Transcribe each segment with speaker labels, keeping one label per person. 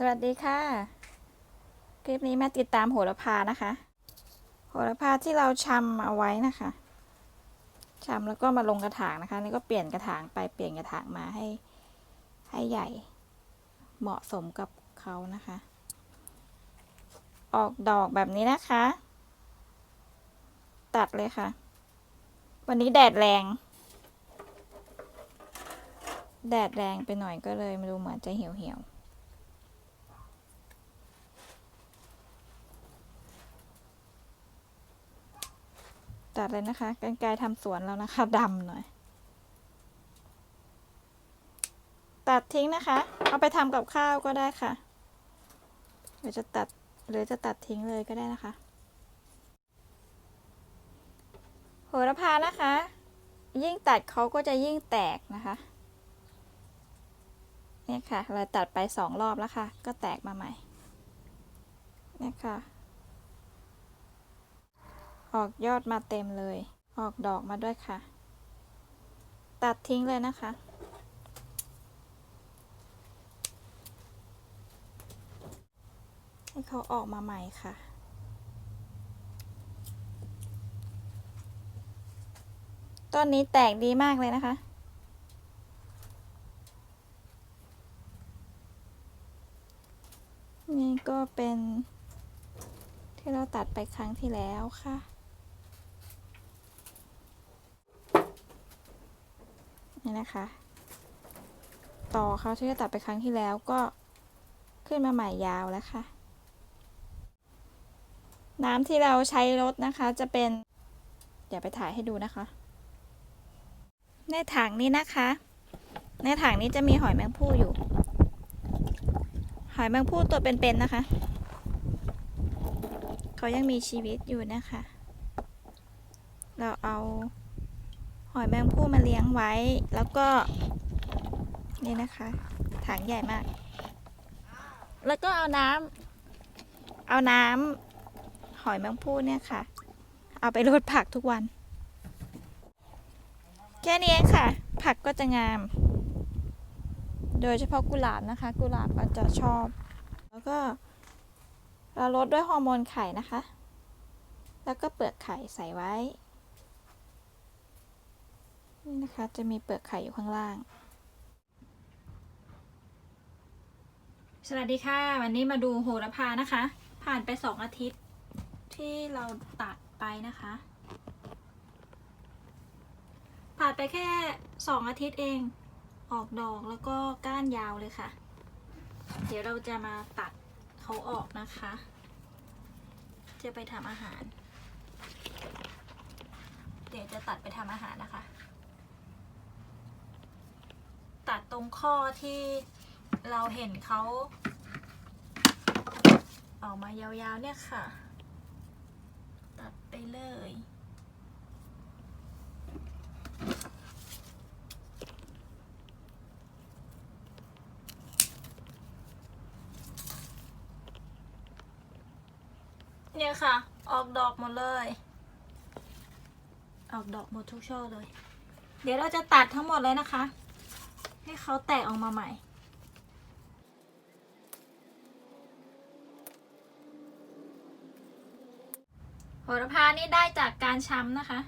Speaker 1: สวัสดีค่ะ คลิปนี้มาติดตามโหระพานะคะ โหระพาที่เราชำเอาไว้นะคะชำแล้วก็มาลงกระถางนะคะ นี่ก็เปลี่ยนกระถางไปเปลี่ยนกระถางมาให้ให้ใหญ่ เหมาะสมกับเขานะคะ ออกดอกแบบนี้นะคะ ตัดเลยค่ะ วันนี้แดดแรง แดดแรงไปหน่อยก็เลยมาดูเหมือนจะเหี่ยวเหี่ยว ตัดเลยนะคะกันไกรทำสวนแล้วนะคะดำหน่อย ตัดทิ้งนะคะ เอาไปทำกับข้าวก็ได้ค่ะหรือจะตัดหรือจะตัดทิ้งเลยก็ได้นะคะ โหระพานะคะ ยิ่งตัดเขาก็จะยิ่งแตกนะคะเนี่ยค่ะ เราตัดไปสองรอบแล้วค่ะ ก็แตกมาใหม่เนี่ยค่ะ ออกยอดมาเต็มเลย ออกดอกมาด้วยค่ะ ตัดทิ้งเลยนะคะ ให้เขาออกมาใหม่ค่ะต้นนี้แตกดีมากเลยนะคะ นี่ก็เป็นที่เราตัดไปครั้งที่แล้วค่ะ นี่นะคะ ต่อเขาที่เราตัดไปครั้งที่แล้วก็ขึ้นมาใหม่ยาวแล้วค่ะ น้ำที่เราใช้รดนะคะจะเป็น เดี๋ยวไปถ่ายให้ดูนะคะ ในถังนี้นะคะ ในถังนี้จะมีหอยแมงภู่อยู่ หอยแมงภู่ตัวเป็นๆนะคะ เขายังมีชีวิตอยู่นะคะ เราเอา หอยแมงภู่มาเลี้ยงไว้ แล้วก็ นี่นะคะถังใหญ่มาก แล้วก็เอาน้ำเอาน้ำหอยแมงภู่เนี่ยค่ะ เอาไปรดผักทุกวัน แค่นี้เองค่ะ ผักก็จะงาม โดยเฉพาะกุหลาบนะคะ กุหลาบก็จะชอบ แล้วก็เราลดด้วยฮอร์โมนไข่นะคะ แล้วก็เปลือกไข่ใส่ไว้ นี่นะคะจะมีเปลือกไข่อยู่ข้างล่าง สวัสดีค่ะ วันนี้มาดูโหระพานะคะ ผ่านไปสองอาทิตย์ที่เราตัดไปนะคะ ผ่านไปแค่สองอาทิตย์เอง ออกดอกแล้วก็ก้านยาวเลยค่ะ เดี๋ยวเราจะมาตัดเขาออกนะคะ จะไปทำอาหาร เดี๋ยวจะตัดไปทำอาหารนะคะ ตัดตรงข้อที่เราเห็นเขาออกมายาวๆเนี่ยค่ะ ตัดไปเลยเนี่ยค่ะ ออกดอกหมดเลย ออกดอกหมดทุกช่อเลย เดี๋ยวเราจะตัดทั้งหมดเลยนะคะ ให้เขาแตกออกมาใหม่ โหระพานี่ได้จากการช้ำนะคะ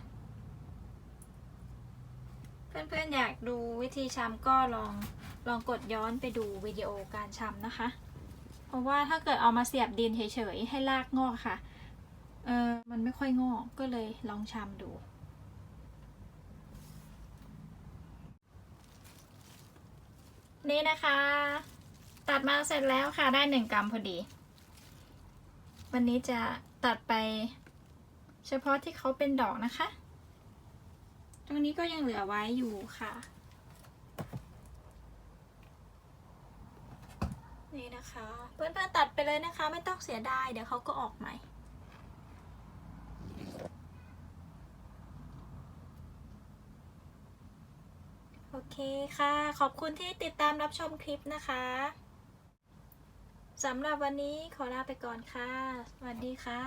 Speaker 1: เพื่อนๆอยากดูวิธีช้ำก็ลองลองกดย้อนไปดูวิดีโอการช้ำนะคะ เพราะว่าถ้าเกิดเอามาเสียบดินเฉยๆให้รากงอกค่ะ เออมันไม่ค่อยงอกก็เลยลองช้ำดู นี่นะคะ ตัดมาเสร็จแล้วค่ะได้หนึ่งกรัมพอดี วันนี้จะตัดไป เฉพาะที่เขาเป็นดอกนะคะ ตรงนี้ก็ยังเหลือไว้อยู่ค่ะ นี่นะคะ เพื่อนๆตัดไปเลยนะคะ ไม่ต้องเสียดายเดี๋ยวเขาก็ออกใหม่ เคค่ะ ขอบคุณที่ติดตามรับชมคลิปนะคะสำหรับวันนี้ขอลาไปก่อนค่ะ สวัสดีค่ะ